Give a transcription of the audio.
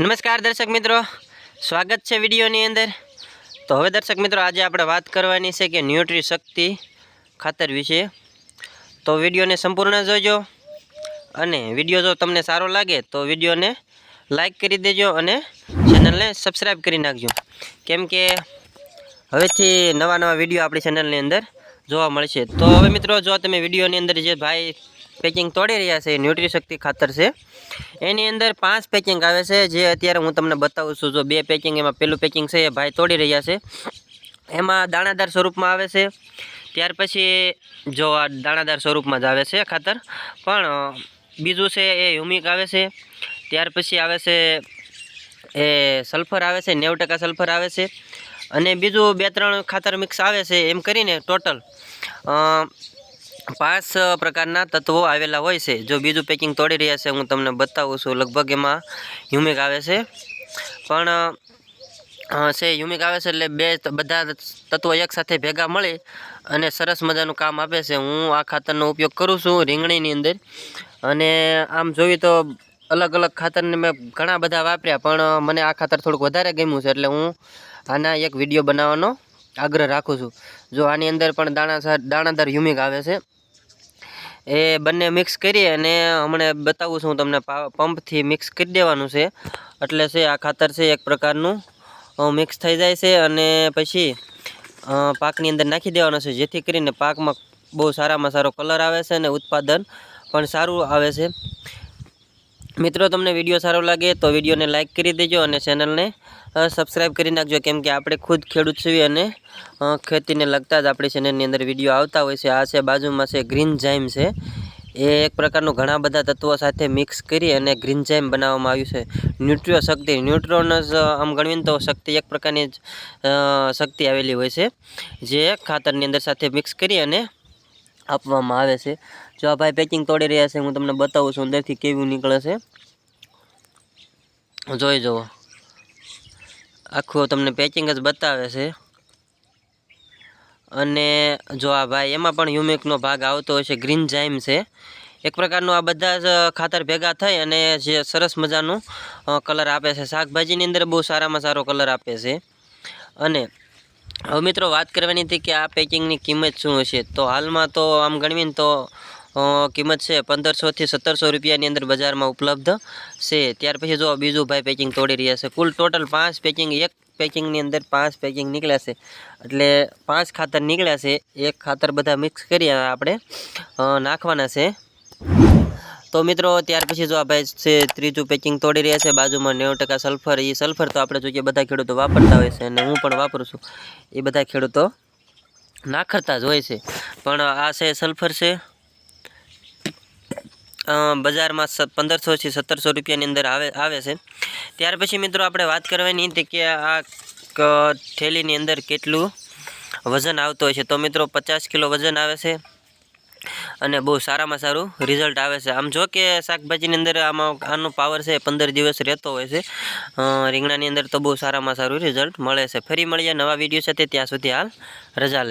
નમસ્કાર દર્શક મિત્રો. સ્વાગત છે વિડીયોની અંદર. તો હવે દર્શક મિત્રો આજે આપણે વાત કરવાની છે કે ન્યુટ્રી શક્તિ ખાતર વિશે. તો વિડીયોને સંપૂર્ણ જોજો અને વીડિયો જો તમને સારો લાગે તો વિડીયોને લાઈક કરી દેજો અને ચેનલને સબસ્ક્રાઈબ કરી નાખજો. કેમ કે હવેથી નવા નવા વીડિયો આપણી ચેનલની અંદર જોવા મળશે. તો હવે મિત્રો, જો તમે વિડીયોની અંદર જે ભાઈ પેકિંગ તોડી રહ્યા છે ન્યુટ્રીશક્તિ ખાતર છે. એની અંદર પાંચ પેકિંગ આવે છે, જે અત્યારે હું તમને બતાવું છું. જો બે પેકિંગ એમાં પેલું પેકિંગ છે, એ ભાઈ તોડી રહ્યા છે. એમાં દાણાદાર સ્વરૂપમાં આવે છે. ત્યાર પછી જો આ દાણાદાર સ્વરૂપમાં જ આવે છે ખાતર. પણ, બીજું છે એ હ્યુમિક આવે છે. ત્યાર પછી આવે છે એ સલ્ફર આવે છે, નેવું ટકા સલ્ફર આવે છે. અને બીજું બે ત્રણ ખાતર મિક્સ આવે છે, એમ કરીને ટોટલ પાંચ પ્રકારના તત્વો આવેલા હોય છે. જો બીજું પેકિંગ તોડી રહ્યા છે, હું તમને બતાવું છું. લગભગ એમાં હ્યુમિક આવે છે. પણ છે હ્યુમિક આવે છે એટલે બે બધા તત્વો એકસાથે ભેગા મળે અને સરસ મજાનું કામ આપે છે. હું આ ખાતરનો ઉપયોગ કરું છું રીંગણીની અંદર. અને આમ જોઈએ તો અલગ અલગ ખાતરને મેં ઘણા બધા વાપર્યા, પણ મને આ ખાતર થોડુંક વધારે ગમ્યું છે, એટલે હું આના એક વીડિયો બનાવવાનો આગ્રહ રાખું છું. જો આની અંદર પણ દાણા દાણાદાર હ્યુમિક આવે છે. એ બંને મિક્સ કરી અને હમણાં બતાવું છું તમને પંપથી મિક્સ કરી દેવાનું છે. એટલે છે, આ ખાતર છે એક પ્રકારનું. મિક્સ થઈ જાય છે અને પછી પાકની અંદર નાખી દેવાનો છે, જેથી કરીને પાકમાં બહુ સારામાં સારો કલર આવે છે અને ઉત્પાદન પણ સારું આવે છે. મિત્રો, તમને વીડિયો સારો લાગે તો વિડીયોને લાઇક કરી દેજો અને ચેનલને સબસ્ક્રાઈબ કરી નાખજો, કેમ કે આપણે ખુદ ખેડૂત છીએ અને ખેતીને લગતા જ આપણી ચેનલની અંદર વીડિયો આવતા હોય છે. આ છે, બાજુમાં છે ગ્રીન જાઇમ છે. એ એક પ્રકારનું ઘણા બધા તત્વો સાથે મિક્સ કરી અને ગ્રીન જાઇમ બનાવવામાં આવ્યું છે. ન્યુટ્રિયો શક્તિ ન્યુટ્રોન આમ ગણવીને તો શક્તિ એક પ્રકારની શક્તિ આવેલી હોય છે, જે ખાતરની અંદર સાથે મિક્સ કરી અને આપવામાં આવે છે. જો આ ભાઈ પેકિંગ તોડી રહ્યા છે, હું તમને બતાવું છું, અંદરથી કેવું નીકળે છે. જોઈ જુઓ. આખું તમને પેકિંગ જ બતાવે છે. અને જો આ ભાઈ, એમાં પણ યુમિકનો ભાગ આવતો હોય છે ગ્રીન જાઇમ છે. એક પ્રકારનું આ બધા જ ખાતર ભેગા થઈ અને જે સરસ મજાનું કલર આપે છે. શાકભાજીની અંદર બહુ સારામાં સારો કલર આપે છે. અને હવે મિત્રો વાત કરવાની હતી કે આ પેકિંગની કિંમત શું હશે? તો હાલમાં તો આમ ગણવીને તો કિંમત છે પંદરસોથી સત્તરસો રૂપિયાની અંદર બજારમાં ઉપલબ્ધ છે. ત્યાર પછી જો બીજું ભાઈ પેકિંગ તોડી રહ્યા છે. કુલ ટોટલ પાંચ પેકિંગ, એક પેકિંગની અંદર પાંચ પેકિંગ નીકળ્યા છે. એટલે પાંચ ખાતર નીકળ્યા છે. એક ખાતર બધા મિક્સ કરી આપણે નાખવાના છે. તો મિત્રો, ત્યાર પછી જો આ ભાઈ છે, ત્રીજું પેકિંગ તોડી રહ્યા છે, બાજુમાં નેવું ટકા સલ્ફર એ સલ્ફર તો આપણે જોઈએ બધા ખેડૂતો વાપરતા હોય છે અને હું પણ વાપરું છું. એ બધા ખેડૂતો નાખરતા જ હોય છે. પણ આ છે સલ્ફર છે. બજારમાં પંદરસોથી સત્તરસો રૂપિયાની અંદર આવે આવે છે. ત્યાર પછી મિત્રો, આપણે વાત કરવાની હતી કે આ થેલીની અંદર કેટલું વજન આવતું હોય છે. તો મિત્રો, પચાસ કિલો વજન આવે છે. અને બહુ સારામાં સારું રિઝલ્ટ આવે છે. આમ જો કે શાકભાજીની અંદર આમાં આનો પાવર છે પંદર દિવસ રહેતો હોય છે. રીંગણાની અંદર તો બહુ સારામાં સારું રિઝલ્ટ મળે છે. ફરી મળીએ નવા વીડિયો સાથે. ત્યાં સુધી હાલ રજા લઈ